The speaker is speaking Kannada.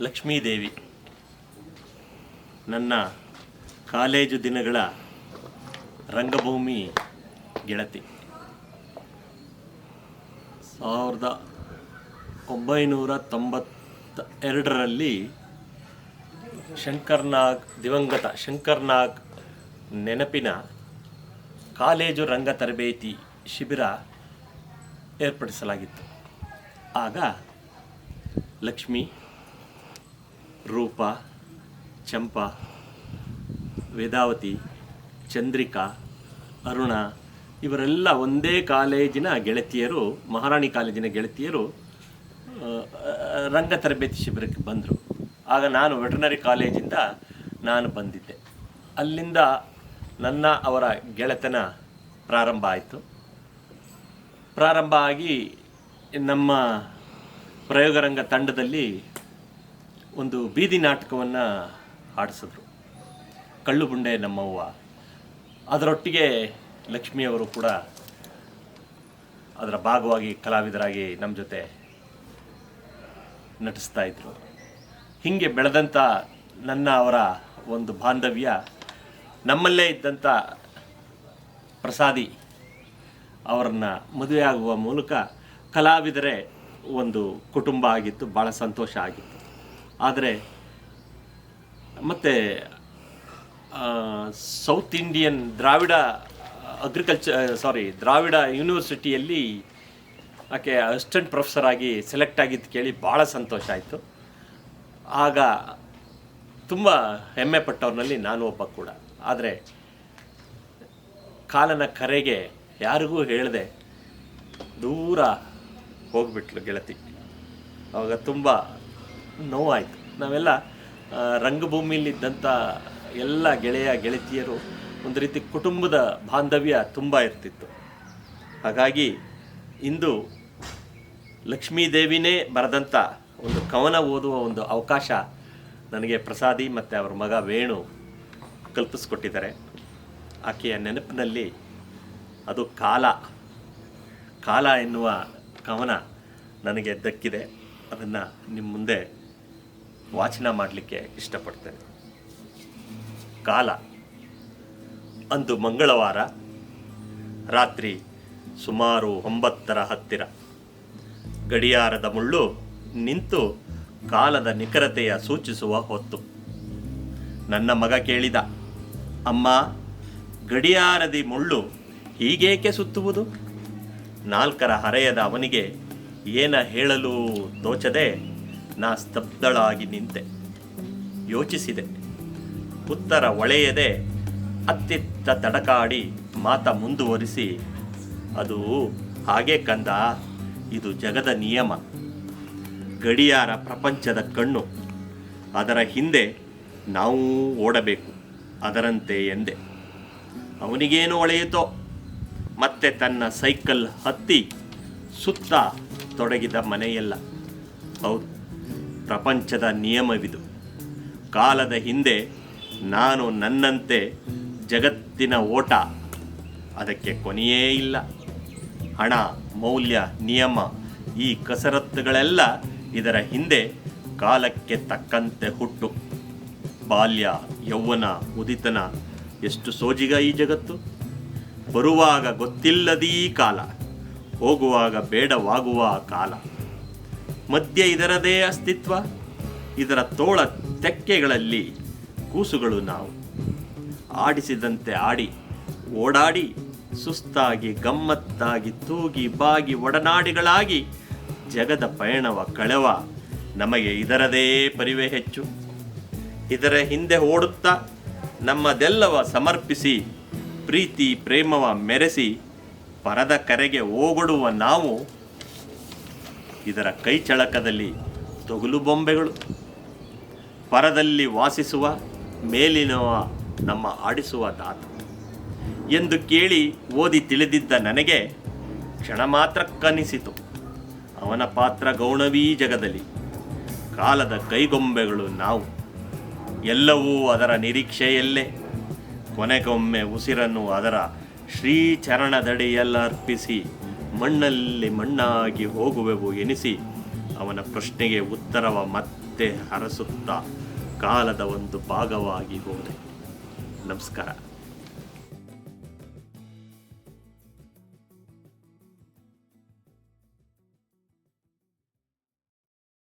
ಲಕ್ಷ್ಮೀದೇವಿ. ನನ್ನ ಕಾಲೇಜು ದಿನಗಳ ರಂಗಭೂಮಿ ಗೆಳತಿ. ಸಾವಿರದ ಒಂಬೈನೂರ ತೊಂಬತ್ತ ಎರಡರಲ್ಲಿ ಶಂಕರ್ನಾಗ್, ದಿವಂಗತ ಶಂಕರ್ನಾಗ್ ನೆನಪಿನ ಕಾಲೇಜು ರಂಗ ತರಬೇತಿ ಶಿಬಿರ ಏರ್ಪಡಿಸಲಾಗಿತ್ತು. ಆಗ ಲಕ್ಷ್ಮಿ ರೂಪ, ಚಂಪಾ, ವೇದಾವತಿ, ಚಂದ್ರಿಕಾ, ಅರುಣ ಇವರೆಲ್ಲ ಒಂದೇ ಕಾಲೇಜಿನ ಗೆಳತಿಯರು, ಮಹಾರಾಣಿ ಕಾಲೇಜಿನ ಗೆಳತಿಯರು ರಂಗ ತರಬೇತಿ ಶಿಬಿರಕ್ಕೆ ಬಂದರು. ಆಗ ನಾನು ವೆಟರ್ನರಿ ಕಾಲೇಜಿಂದ ನಾನು ಬಂದಿದ್ದೆ. ಅಲ್ಲಿಂದ ನನ್ನ ಅವರ ಗೆಳೆತನ ಪ್ರಾರಂಭ ಆಯಿತು. ಪ್ರಾರಂಭ ಆಗಿ ನಮ್ಮ ಪ್ರಯೋಗರಂಗ ತಂಡದಲ್ಲಿ ಒಂದು ಬೀದಿ ನಾಟಕವನ್ನು ಆಡಿಸಿದ್ರು. ಕಳ್ಳು ಬುಂಡೆ ನಮ್ಮವ್ವ. ಅದರೊಟ್ಟಿಗೆ ಲಕ್ಷ್ಮಿಯವರು ಕೂಡ ಅದರ ಭಾಗವಾಗಿ ಕಲಾವಿದರಾಗಿ ನಮ್ಮ ಜೊತೆ ನಟಿಸ್ತಾ ಇದ್ರು. ಹೀಗೆ ಬೆಳೆದಂಥ ನನ್ನ ಅವರ ಒಂದು ಬಾಂಧವ್ಯ, ನಮ್ಮಲ್ಲೇ ಇದ್ದಂಥ ಪ್ರಸಾದಿ ಅವರನ್ನು ಮದುವೆಯಾಗುವ ಮೂಲಕ ಕಲಾವಿದರೇ ಒಂದು ಕುಟುಂಬ ಆಗಿತ್ತು ಭಾಳ ಸಂತೋಷ ಆಗಿತ್ತು. ಆದರೆ ಮತ್ತು south Indian Dravida agriculture sorry Dravida ಯೂನಿವರ್ಸಿಟಿಯಲ್ಲಿ ಆಕೆ ಅಸಿಸ್ಟೆಂಟ್ ಪ್ರೊಫೆಸರ್ ಆಗಿ ಸೆಲೆಕ್ಟ್ ಆಗಿದ್ದು ಕೇಳಿ ಭಾಳ ಸಂತೋಷ ಆಯಿತು. ಆಗ ತುಂಬ ಹೆಮ್ಮೆ ಪಟ್ಟವ್ರನ್ನಲ್ಲಿ ನಾನು ಒಬ್ಬ ಕೂಡ. ಆದರೆ ಕಾಲನ ಕರೆಗೆ ಯಾರಿಗೂ ಹೇಳದೆ ದೂರ ಹೋಗ್ಬಿಟ್ಲು ಗೆಳತಿ. ಅವಾಗ ತುಂಬ ನೋವಾಯಿತು. ನಾವೆಲ್ಲ ರಂಗಭೂಮಿಯಲ್ಲಿದ್ದಂಥ ಎಲ್ಲ ಗೆಳೆಯ, ಗೆಳತಿಯರು ಒಂದು ರೀತಿ ಕುಟುಂಬದ ಬಾಂಧವ್ಯ ತುಂಬ ಇರ್ತಿತ್ತು. ಹಾಗಾಗಿ ಇಂದು ಲಕ್ಷ್ಮೀದೇವಿನೇ ಬರೆದಂಥ ಒಂದು ಕವನ ಓದುವ ಒಂದು ಅವಕಾಶ ನನಗೆ ಪ್ರಸಾದಿ ಮತ್ತು ಅವರ ಮಗ ವೇಣು ಕಲ್ಪಿಸ್ಕೊಟ್ಟಿದ್ದಾರೆ. ಆಕೆಯ ನೆನಪಿನಲ್ಲಿ ಅದು ಕಾಲ. ಕಾಲ ಎನ್ನುವ ಕವನ ನನಗೆ ದಕ್ಕಿದೆ. ಅದನ್ನು ನಿಮ್ಮ ಮುಂದೆ ವಾಚನ ಮಾಡಲಿಕ್ಕೆ ಇಷ್ಟಪಡ್ತೇನೆ. ಕಾಲ, ಅಂದು ಮಂಗಳವಾರ, ರಾತ್ರಿ ಸುಮಾರು ಒಂಬತ್ತರ ಹತ್ತಿರ. ಗಡಿಯಾರದ ಮುಳ್ಳು ನಿಂತು ಕಾಲದ ನಿಖರತೆಯ ಸೂಚಿಸುವ ಹೊತ್ತು. ನನ್ನ ಮಗ ಕೇಳಿದ, ಅಮ್ಮ, ಗಡಿಯಾರದಿ ಮುಳ್ಳು ಹೀಗೇಕೆ ಸುತ್ತುವುದು? ನಾಲ್ಕರ ಹರೆಯದ ಅವನಿಗೆ ಏನ ಹೇಳಲು ತೋಚದೆ ನಾ ಸ್ತಬ್ಧಳಾಗಿ ನಿಂತೆ. ಯೋಚಿಸಿದೆ. ಉತ್ತರ ಒಳೆಯದೆ ಅತ್ತಿತ್ತ ತಡಕಾಡಿ ಮಾತ ಮುಂದುವರಿಸಿ, ಅದು ಹಾಗೆ ಕಂದ, ಇದು ಜಗದ ನಿಯಮ. ಗಡಿಯಾರ ಪ್ರಪಂಚದ ಕಣ್ಣು. ಅದರ ಹಿಂದೆ ನಾವು ಓಡಬೇಕು, ಅದರಂತೆ ಎಂದೆ. ಅವನಿಗೇನು ಒಳೆಯಿತೋ, ಮತ್ತೆ ತನ್ನ ಸೈಕಲ್ ಹತ್ತಿ ಸುತ್ತ ತೊಡಗಿದ ಮನೆಯೆಲ್ಲ. ಹೌದು ಪ್ರಪಂಚದ ನಿಯಮವಿದು. ಕಾಲದ ಹಿಂದೆ ನಾನು ನನ್ನಂತೆ ಜಗತ್ತಿನ ಓಟ. ಅದಕ್ಕೆ ಕೊನೆಯೇ ಇಲ್ಲ. ಹಣ, ಮೌಲ್ಯ, ನಿಯಮ ಈ ಕಸರತ್ತುಗಳೆಲ್ಲ ಇದರ ಹಿಂದೆ ಕಾಲಕ್ಕೆ ತಕ್ಕಂತೆ ಹುಟ್ಟು. ಬಾಲ್ಯ, ಯೌವನ ಉದಿತನ ಎಷ್ಟು ಸೋಜಿಗ ಈ ಜಗತ್ತು? ಬರುವಾಗ ಗೊತ್ತಿಲ್ಲದೀ ಕಾಲ, ಹೋಗುವಾಗ ಬೇಡವಾಗುವ ಕಾಲ. ಮಧ್ಯೆ ಇದರದೇ ಅಸ್ತಿತ್ವ, ಇದರ ತೋಳ ತೆಕ್ಕೆಗಳಲ್ಲಿ ಕೂಸುಗಳು ನಾವು. ಆಡಿಸಿದಂತೆ ಆಡಿ, ಓಡಾಡಿ, ಸುಸ್ತಾಗಿ, ಗಮ್ಮತ್ತಾಗಿ, ತೂಗಿ, ಬಾಗಿ, ಒಡನಾಡಿಗಳಾಗಿ ಜಗದ ಪಯಣವ, ಕಳೆವ ನಮಗೆ ಇದರದೇ ಪರಿವೆ ಹೆಚ್ಚು. ಇದರ ಹಿಂದೆ ಓಡುತ್ತಾ ನಮ್ಮದೆಲ್ಲವ ಸಮರ್ಪಿಸಿ, ಪ್ರೀತಿ, ಪ್ರೇಮವ ಮೆರೆಸಿ, ಪರದ ಕರೆಗೆ ಓಗೊಡುವ ನಾವು ಇದರ ಕೈ ಚಳಕದಲ್ಲಿ ತೊಗಲು ಬೊಂಬೆಗಳು. ಪರದಲ್ಲಿ ವಾಸಿಸುವ, ಮೇಲಿನವ ನಮ್ಮ ಆಡಿಸುವ ದಾತ. ಎಂದು ಕೇಳಿ ಓದಿ ತಿಳಿದಿದ್ದ ನನಗೆ ಕ್ಷಣ ಮಾತ್ರ ಕನಿಸಿತು ಅವನ ಪಾತ್ರ ಗೌಣವೀ ಜಗದಲ್ಲಿ. ಕಾಲದ ಕೈಗೊಂಬೆಗಳು ನಾವು. ಎಲ್ಲವೂ ಅದರ ನಿರೀಕ್ಷೆಯಲ್ಲೇ. ಕೊನೆಗೊಮ್ಮೆ ಉಸಿರನ್ನು ಅದರ ಶ್ರೀಚರಣದಡಿಯಲ್ಲರ್ಪಿಸಿ ಮಣ್ಣಲ್ಲಿ ಮಣ್ಣಾಗಿ ಹೋಗುವೆವು ಎನಿಸಿ ಅವನ ಪ್ರಶ್ನೆಗೆ ಉತ್ತರವ ಮತ್ತೆ ಹರಸುತ್ತಾ ಕಾಲದ ಒಂದು ಭಾಗವಾಗಿ ಹೋದೆ. ನಮಸ್ಕಾರ.